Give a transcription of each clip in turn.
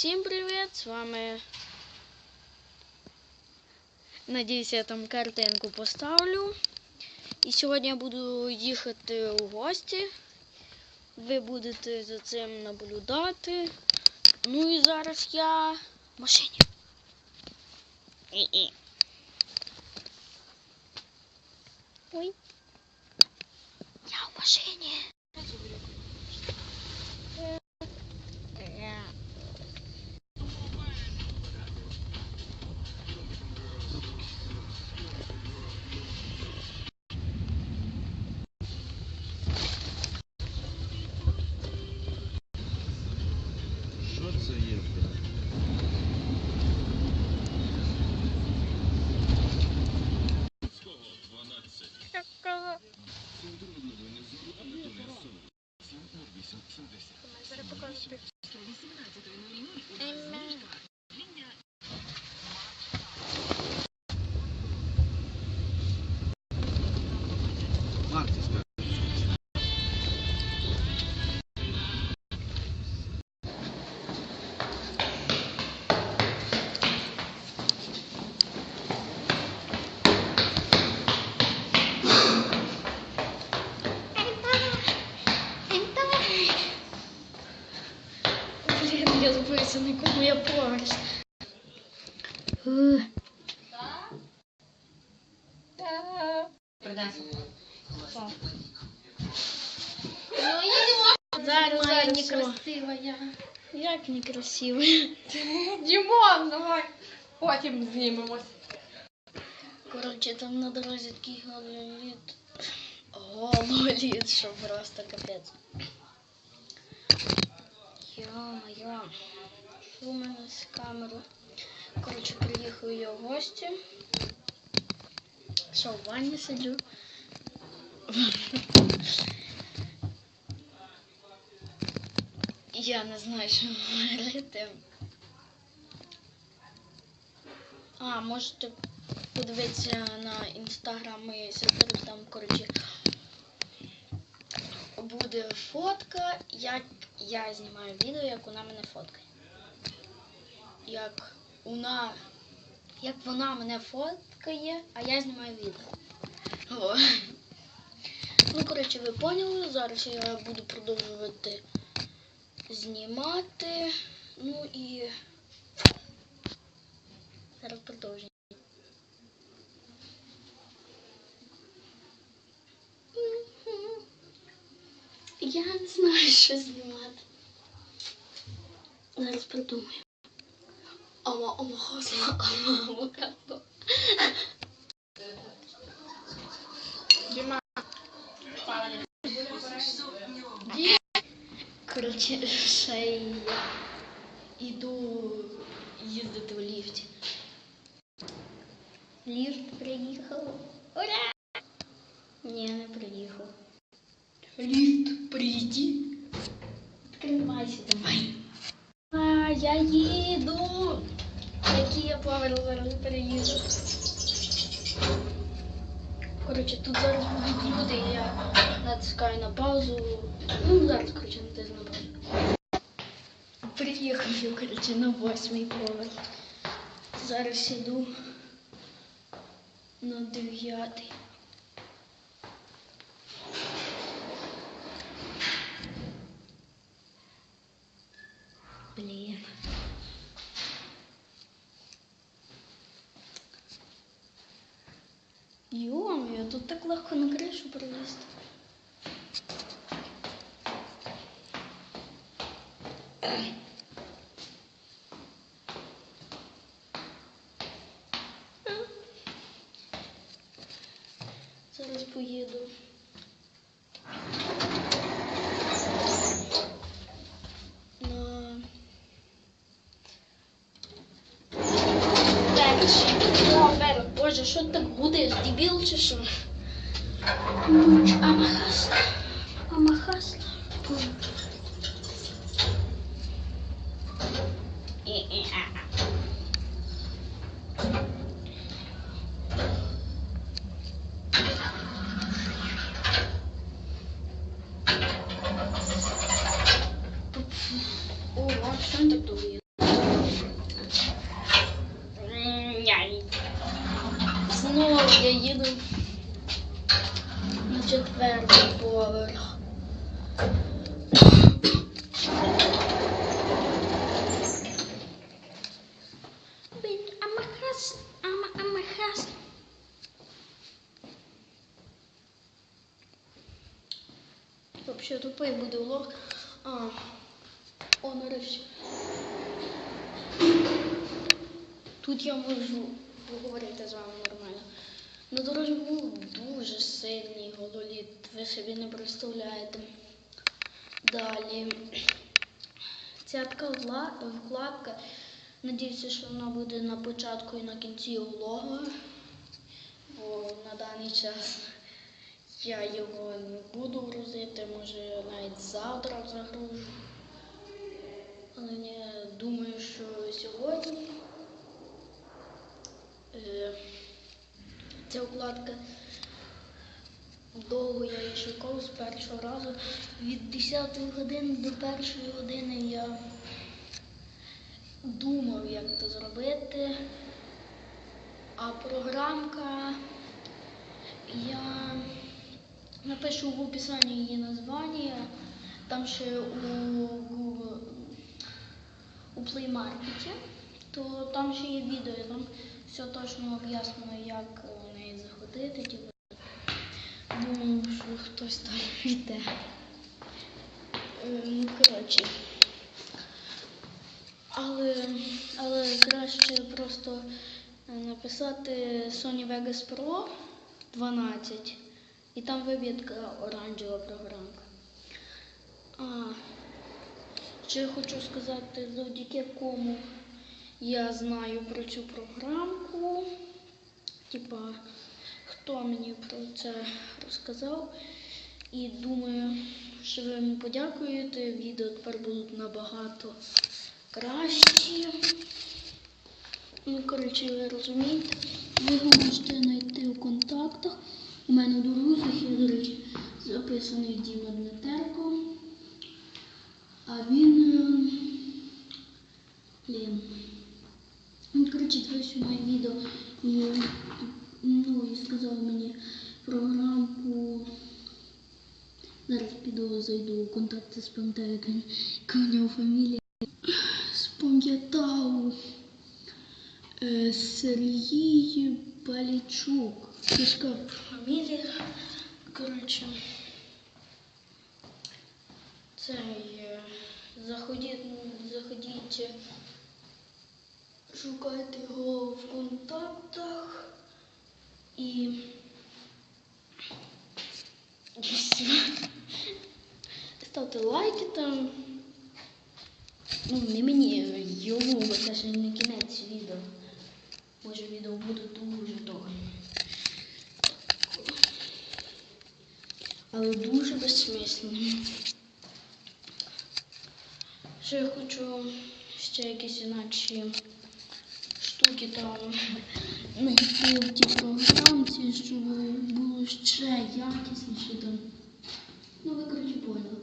Всім привіт! З вами. Надіюсь, я там картинку поставлю. І сьогодні я буду їхати у гості. Ви будете за цим наблюдати. Ну і зараз я в машині. І-і. Ой. Я в машині. Зараз покажу. 18.00 ем, Як некрасиво. Дімон, давай. Потім знімемось. Коротше, там на дорозі такий гололід. Гололід, що просто капець. Йо-моє. Що у мене з камерою? Коротше, приїхав я в гості. Що, в ванні сиджу? Я не знаю, що говорити. А, можете подивитися на інстаграм моєї сестри, там, коротше, буде фотка, як я знімаю відео, як вона мене фоткає. Як вона, як вона мене фоткає, а я знімаю відео. О. Ну, коротше, ви поняли, зараз я буду продовжувати знімати. Ну і зараз продовжуємо. Я не знаю, що знімати. Зараз придумаю. Ама, ама, хасла, ама, авокадо. Діма. Коротше, ще я йду їздити в ліфті. Ліфт приїхав. Ура! Ні, не приїхав. Ліфт, прийди. Відкривайся давай. А, я їду. Який я поверх зараз переїду. Коротше, тут зараз будуть люди, я натискаю на паузу. Ну, зараз, коротше, натисну на паузу. Приїхав я, коротше, на восьмий поверх. Зараз іду на дев'ятий. Блін. Йо-моє, тут так легко на кришу пролізти. Зараз перший. Боже, що ти так будеш? Дебіл чи що? Амахасла. Амахасла. І-і-а. О, а що він так довго є? буде влог. А, о, нарешті. Тут я можу поговорити з вами нормально. На дорозі був дуже сильний гололід, ви собі. Далі. Така вкладка. Надіюся, що вона буде на початку і на кінці влогу. Бо на даний час я його не буду грузити, може навіть завтра загружу. Але я думаю, що сьогодні е, ця вкладка довго я її шукав з першого разу. Від 10 години до першої години я думав, як це зробити. А програмка я напишу в описанні її названня. Там ще у у Market, то там ще є відео, там все точно об'яснено, як в неї заходити. Думаю, що хтось там йде. Ем, Коротше. Але, але краще просто е, написати Sony Vegas Pro 12 і там виб'єтка оранжева програмка. А, ще хочу сказати, завдяки кому я знаю про цю програмку. Типа, хто мені про це розказав. І думаю, що ви йому подякуєте. Відео тепер будуть набагато кращі. Ну, коротше, ви розумієте, ви його можете знайти у контактах. У мене у друзях є, до речі, записаний Діма Дмитерко. А він. е, Блін. Він, коротше, дивився моє відео сказав мені програмку. Зараз піду зайду у контакти, спам'ятаю, яка в нього фамілія. Спам'ятав е, Сергій Палічук. Тяжка фамілія. Коротше. Цей. е, Заходіть, заходіть, шукайте його в контактах і. все. Ставте лайки там. Ну, не мені, йому, бо це ж не кінець відео. Може відео буде дуже довго. Але дуже безсмислено. Ще я хочу ще якісь іначе штуки там знайти тій програмці, щоб було ще якісніше там. Ну, ви коротше поняли.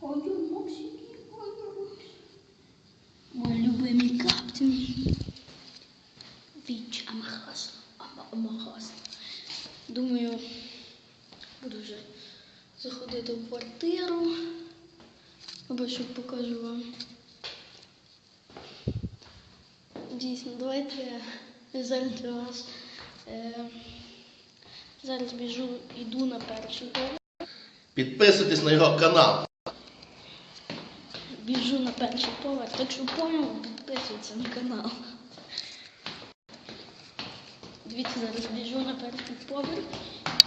Ой, Максик, ой, Максик. Мой любимий каптин. Віч Амахас. Амахас. Думаю, буду вже заходити в квартиру. Або що покажу вам. Дійсно, давайте я зараз для вас. Е, зараз біжу, йду на перший поверх. Підписуйтесь на його канал. Біжу на перший поверх, так що поняв, підписуйтесь на канал. Дивіться, зараз біжу на перший поверх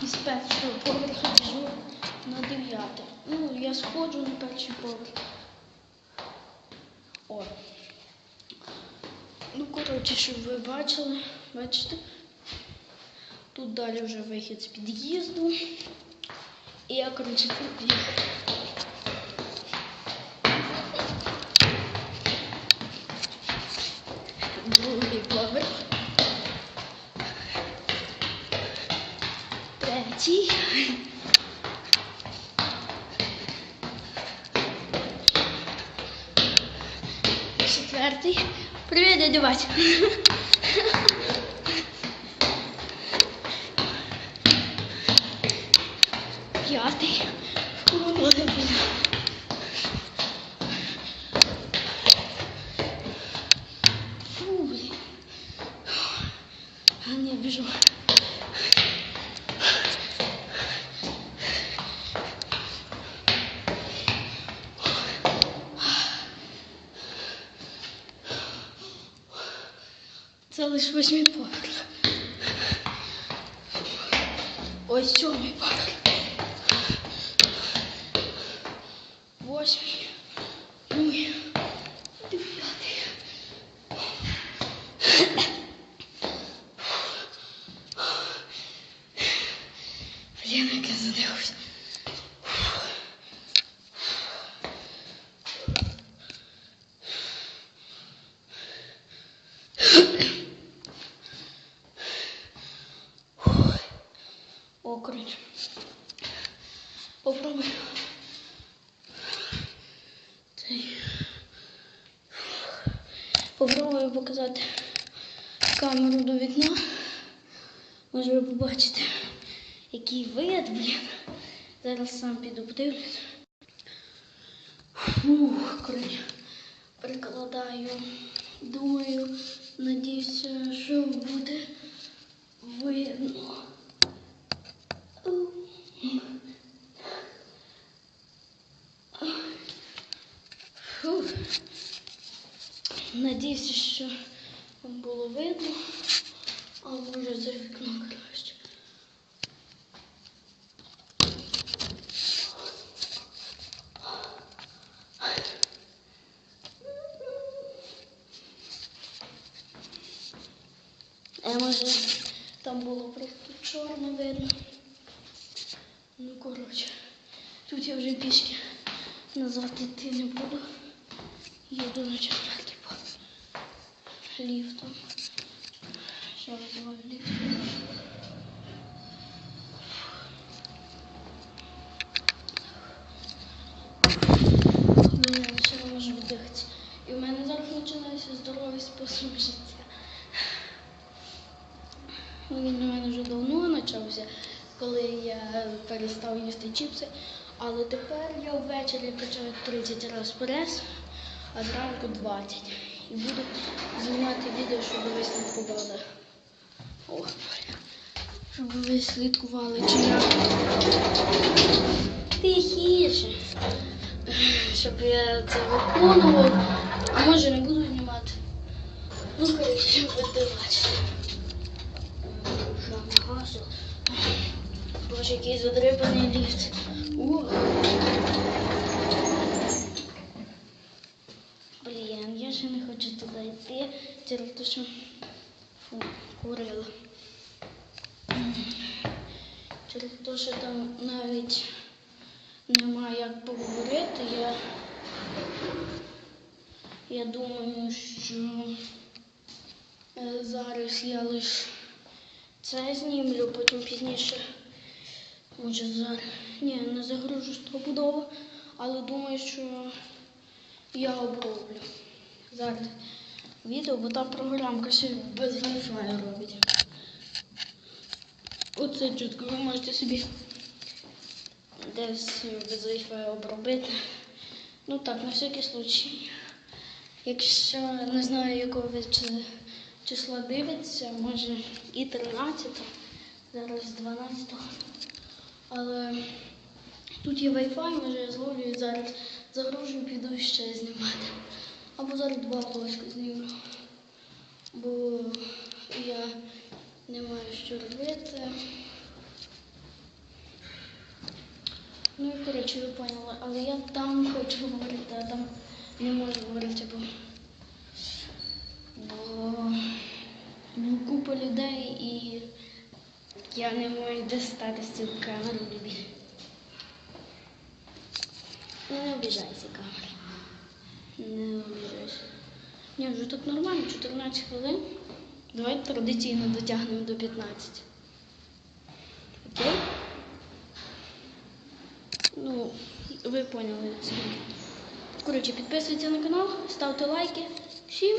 і з першого поверху біжу на дев'ятий. Ну, я сходжу на перший поверх. О. Ну, коротше, щоб ви бачили, бачите? Тут далі вже вихід з під'їзду. І я, коротше, тут другий поверх. Третій. Четвертий. Привіт, дядя Вася. П'ятий. Ой, блін. Фу, блін. А не біжу. Це лише восьмий поверх. Ось сьомий поверх. Восьмий. І дев'ятий. Блін, як я задивився. Може ви побачите, який вид, блін. Зараз сам піду подивлюсь. Фух, коротше, прикладаю. Думаю, надіюся, що буде видно. Надіюся, що вам було видно, а може за вікно краще. А там було просто чорно видно. Ну, коротше, тут я вже пішки назад йти не буду. Їду на четвертий поверх ліфтом. Ще визиваю ліфт. Ще не можу віддихатися. І в мене зараз починається здоровий спосіб життя. Він у мене вже давно почався, коли я перестав їсти чіпси. Але тепер я ввечері качаю 30 разів прес, а зранку 20. І буду знімати відео, щоб ви слідкували. О, щоб ви слідкували, чи я тихіше. Щоб я це виконував. А може не буду знімати. Ну, коротше, будете бачити. Боже, який задрипаний ліфт. Блін, я ще не хочу туди йти, через те, що фу, курила. Через те, що там навіть немає як поговорити, я, я думаю, що е, зараз я лише це знімлю, потім пізніше. Може зараз. Ні, не загружу стопудово, але думаю, що я оброблю зараз відео, бо та програмка ще без Wi-Fi робить. Оце чутко, ви можете собі десь без Wi-Fi обробити. Ну так, на всякий случай. Якщо не знаю, якого ви числа дивиться, може і 13, зараз 12. Але тут є Wi-Fi, може я зловлю і зараз загружу піду ще знімати. Або зараз два полочки зніму. Бо я не маю що робити. Ну і коротше, ви поняли, але я там хочу говорити, а там не можу говорити, бо, бо ну, купа людей і я не можу достати цю камеру любі. Не обіжайся, камера. Не обіжайся. Ні, вже так нормально, 14 хвилин. Давайте традиційно дотягнемо до 15. Окей? Ну, ви поняли це. Коротше, підписуйтесь на канал, ставте лайки. Всім